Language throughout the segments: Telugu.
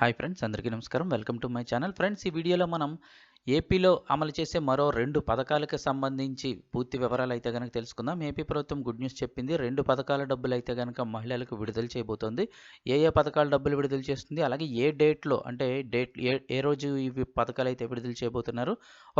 హాయ్ ఫ్రెండ్స్ అందరికీ నమస్కారం. Welcome to my channel. Friends ఈ వీడియోలో మనం ఏపీలో అమలు చేసే మరో రెండు పథకాలకు సంబంధించి పూర్తి వివరాలు అయితే కనుక తెలుసుకుందాం. ఏపీ ప్రభుత్వం గుడ్ న్యూస్ చెప్పింది రెండు పథకాల డబ్బులు అయితే కనుక మహిళలకు విడుదల చేయబోతోంది. ఏ ఏ పథకాల డబ్బులు విడుదల చేస్తుంది అలాగే ఏ డేట్లో అంటే డేట్ ఏ ఏ రోజు ఇవి పథకాలు అయితే విడుదల చేయబోతున్నారు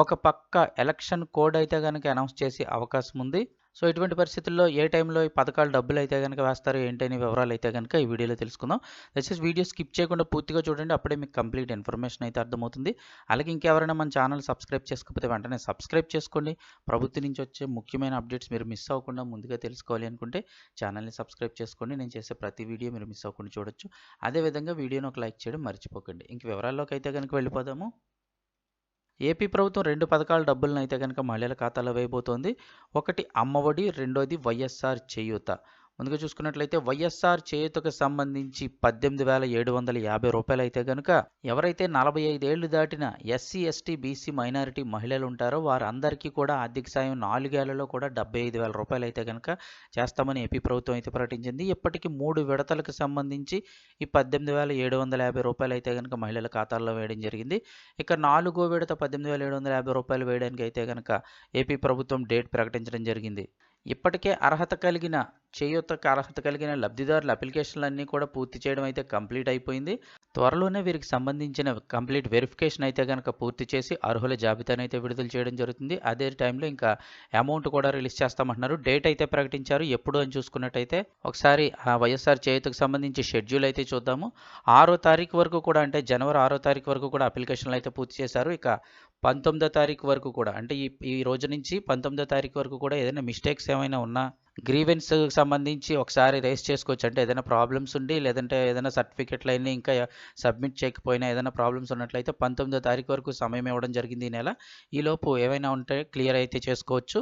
ఒక పక్క ఎలక్షన్ కోడ్ అయితే కనుక అనౌన్స్ చేసే అవకాశం ఉంది. సో ఇటువంటి పరిస్థితుల్లో ఏ టైంలో ఈ పథకాలు డబ్బులు అయితే కనుక వేస్తారు ఏంటని వివరాలు అయితే కనుక ఈ వీడియోలో తెలుసుకుందాం. దయచేసి వీడియో స్కిప్ చేయకుండా పూర్తిగా చూడండి అప్పుడే మీకు కంప్లీట్ ఇన్ఫర్మేషన్ అయితే అర్థమవుతుంది. అలాగే ఇంకెవరైనా మన ఛానల్ సబ్స్క్రైబ్ చేసుకోకపోతే వెంటనే సబ్స్క్రైబ్ చేసుకోండి. ప్రభుత్వం నుంచి వచ్చే ముఖ్యమైన అప్డేట్స్ మీరు మిస్ అవ్వకుండా ముందుగా తెలుసుకోవాలి అనుకుంటే ఛానల్ని సబ్స్క్రైబ్ చేసుకోండి. నేను చేసే ప్రతి వీడియో మీరు మిస్ అవ్వకుండా చూడొచ్చు. అదేవిధంగా వీడియోని ఒక లైక్ చేయడం మర్చిపోకండి. ఇంక వివరాల్లోకి అయితే కనుక వెళ్ళిపోదాము. ఏపీ ప్రభుత్వం రెండు పథకాల డబ్బులను అయితే కనుక మహిళల ఖాతాలో వేయబోతోంది. ఒకటి అమ్మఒడి రెండోది వైఎస్ఆర్ చేయూత. ముందుగా చూసుకున్నట్లయితే వైఎస్ఆర్ చేయుతకు సంబంధించి పద్దెనిమిది వేల ఏడు వందల యాభై రూపాయలు అయితే కనుక ఎవరైతే నలభై ఐదేళ్ళు దాటిన ఎస్సీ ఎస్టీ బీసీ మైనారిటీ మహిళలు ఉంటారో వారందరికీ కూడా ఆర్థిక సాయం నాలుగేళ్ళలో కూడా డెబ్బై ఐదు వేల రూపాయలు అయితే కనుక చేస్తామని ఏపీ ప్రభుత్వం అయితే ప్రకటించింది. ఇప్పటికీ మూడు విడతలకు సంబంధించి ఈ పద్దెనిమిది వేల ఏడు వందల యాభై రూపాయలు అయితే కనుక మహిళల ఖాతాల్లో వేయడం జరిగింది. ఇక నాలుగో విడత పద్దెనిమిది వేల ఏడు వందల యాభై రూపాయలు వేయడానికి అయితే కనుక ఏపీ ప్రభుత్వం డేట్ ప్రకటించడం జరిగింది. ఇప్పటికే అర్హత కలిగిన చేయూతకు అర్హత కలిగిన లబ్ధిదారుల అప్లికేషన్లన్నీ కూడా పూర్తి చేయడం అయితే కంప్లీట్ అయిపోయింది. త్వరలోనే వీరికి సంబంధించిన కంప్లీట్ వెరిఫికేషన్ అయితే కనుక పూర్తి చేసి అర్హుల జాబితాను అయితే విడుదల చేయడం జరుగుతుంది. అదే టైంలో ఇంకా అమౌంట్ కూడా రిలీజ్ చేస్తామంటున్నారు. డేట్ అయితే ప్రకటించారు. ఎప్పుడు అని చూసుకున్నట్టయితే ఒకసారి ఆ వైఎస్ఆర్ చేయూతకు సంబంధించి షెడ్యూల్ అయితే చూద్దాము. ఆరో తారీఖు వరకు కూడా అంటే జనవరి ఆరో తారీఖు వరకు కూడా అప్లికేషన్లు అయితే పూర్తి చేశారు. ఇక పంతొమ్మిదో తారీఖు వరకు కూడా అంటే ఈ ఈ రోజు నుంచి పంతొమ్మిదో తారీఖు వరకు కూడా ఏదైనా మిస్టేక్స్ ఏమైనా ఉన్నా గ్రీవెన్స్ సంబంధించి ఒకసారి రేస్ చేసుకోవచ్చు. అంటే ఏదైనా ప్రాబ్లమ్స్ ఉండి లేదంటే ఏదైనా సర్టిఫికెట్లు అయినా ఇంకా సబ్మిట్ చేయకపోయినా ఏదైనా ప్రాబ్లమ్స్ ఉన్నట్లయితే పంతొమ్మిదో తారీఖు వరకు సమయం ఇవ్వడం జరిగింది ఈ నెల. ఈలోపు ఏమైనా ఉంటే క్లియర్ అయితే చేసుకోవచ్చు.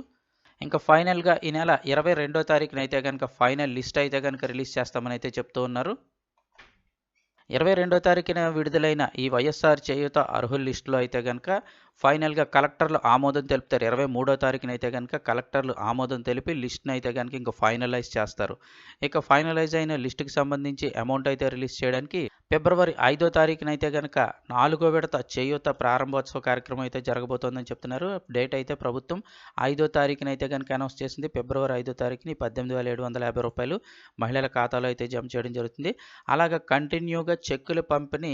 ఇంకా ఫైనల్గా ఈ నెల ఇరవై రెండో తారీఖునైతే అయితే కనుక ఫైనల్ లిస్ట్ అయితే కనుక రిలీజ్ చేస్తామని అయితే చెప్తూ ఉన్నారు. ఇరవై రెండో తారీఖున విడుదలైన ఈ వైఎస్ఆర్ చేయూత అర్హుల లిస్టులో అయితే కనుక ఫైనల్గా కలెక్టర్లు ఆమోదం తెలుపుతారు. ఇరవై మూడో తారీఖున అయితే కనుక కలెక్టర్లు ఆమోదం తెలిపి లిస్ట్ని అయితే కనుక ఇంకా ఫైనలైజ్ చేస్తారు. ఇక ఫైనలైజ్ అయిన లిస్టుకి సంబంధించి అమౌంట్ అయితే రిలీజ్ చేయడానికి ఫిబ్రవరి ఐదో తారీఖున అయితే కనుక నాలుగో విడత చేయూత ప్రారంభోత్సవ కార్యక్రమం అయితే జరగబోతోందని చెప్తున్నారు. డేట్ అయితే ప్రభుత్వం ఐదో తారీఖున అయితే కనుక అనౌన్స్ చేసింది. ఫిబ్రవరి ఐదో తారీఖుని పద్దెనిమిది వేల ఏడు వందల యాభై రూపాయలు మహిళల ఖాతాలో అయితే జమ చేయడం జరుగుతుంది. అలాగే కంటిన్యూగా చెక్కుల పంపిణీ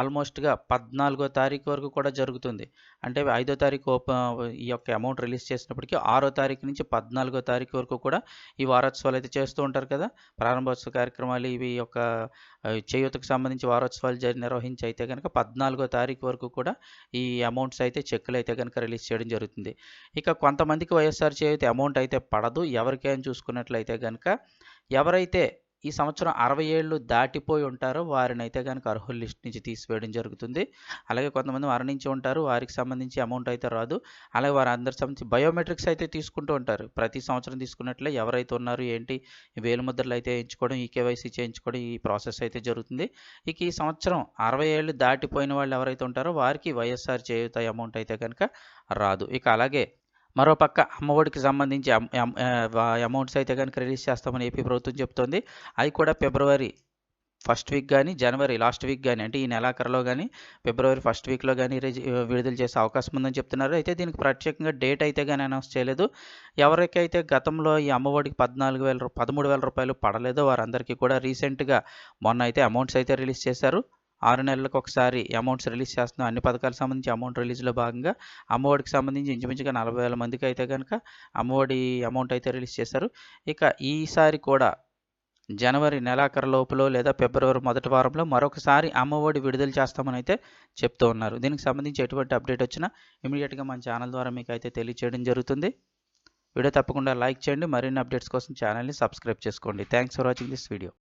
ఆల్మోస్ట్గా పద్నాలుగో తారీఖు వరకు కూడా జరుగుతుంది. అంటే ఐదో తారీఖు ఈ యొక్క అమౌంట్ రిలీజ్ చేసినప్పటికీ ఆరో తారీఖు నుంచి పద్నాలుగో తారీఖు వరకు కూడా ఈ వారోత్సవాలు అయితే చేస్తూ ఉంటారు కదా. ప్రారంభోత్సవ కార్యక్రమాలు ఇవి యొక్క చేయూతకు సంబంధించి నుంచి వారోత్సవాలు జరి నిర్వహించి అయితే కనుక పద్నాలుగో తారీఖు వరకు కూడా ఈ అమౌంట్స్ అయితే చెక్కులు అయితే కనుక రిలీజ్ చేయడం జరుగుతుంది. ఇక కొంతమందికి వైఎస్ఆర్ చేయితే అమౌంట్ అయితే పడదు. ఎవరికైనా అని చూసుకున్నట్లయితే కనుక ఎవరైతే ఈ సంవత్సరం అరవై ఏళ్ళు దాటిపోయి ఉంటారో వారిని అయితే కనుక అర్హుల లిస్ట్ నుంచి తీసివేయడం జరుగుతుంది. అలాగే కొంతమంది మరణించి ఉంటారు వారికి సంబంధించి అమౌంట్ అయితే రాదు. అలాగే వారి అందరికి సంబంధించి బయోమెట్రిక్స్ అయితే తీసుకుంటూ ఉంటారు. ప్రతి సంవత్సరం తీసుకున్నట్లే ఎవరైతే ఉన్నారు ఏంటి వేలుముద్రలు అయితే ఎంచుకోవడం ఈ కేవైసీ చేయించుకోవడం ఈ ప్రాసెస్ అయితే జరుగుతుంది. ఇక ఈ సంవత్సరం అరవై ఏళ్ళు దాటిపోయిన వాళ్ళు ఎవరైతే ఉంటారో వారికి వైఎస్ఆర్ చేయుత అమౌంట్ అయితే కనుక రాదు. ఇక అలాగే మరోపక్క అమ్మఒడికి సంబంధించి అమౌంట్స్ అయితే కనుక రిలీజ్ చేస్తామని ఏపీ ప్రభుత్వం చెప్తోంది. అవి కూడా ఫిబ్రవరి ఫస్ట్ వీక్ కానీ జనవరి లాస్ట్ వీక్ కానీ అంటే ఈ నెలాఖరులో కానీ ఫిబ్రవరి ఫస్ట్ వీక్లో కానీ విడుదల చేసే అవకాశం ఉందని చెప్తున్నారు. అయితే దీనికి ప్రత్యేకంగా డేట్ అయితే కానీ అనౌన్స్ చేయలేదు. ఎవరికైతే గతంలో ఈ అమ్మఒడికి పద్నాలుగు వేల పదమూడు వేల రూపాయలు పడలేదో వారందరికీ కూడా రీసెంట్గా మొన్న అయితే అమౌంట్స్ అయితే రిలీజ్ చేశారు. ఆరు నెలలకు ఒకసారి అమౌంట్స్ రిలీజ్ చేస్తున్నాం. అన్ని పథకాలకు సంబంధించి అమౌంట్ రిలీజ్లో భాగంగా అమ్మఒడికి సంబంధించి ఇంచుమించుగా నలభై వేల మందికి అయితే కనుక అమ్మఒడి అమౌంట్ అయితే రిలీజ్ చేశారు. ఇక ఈసారి కూడా జనవరి నెలాఖరు లోపులో లేదా ఫిబ్రవరి మొదటి వారంలో మరొకసారి అమ్మఒడి విడుదల చేస్తామని అయితే చెప్తూ ఉన్నారు. దీనికి సంబంధించి ఎటువంటి అప్డేట్ వచ్చినా ఇమీడియట్గా మన ఛానల్ ద్వారా మీకు అయితే తెలియచేయడం జరుగుతుంది. వీడియో తప్పకుండా లైక్ చేయండి. మరిన్ని అప్డేట్స్ కోసం ఛానల్ని సబ్స్క్రైబ్ చేసుకోండి. Thanks for watching this video.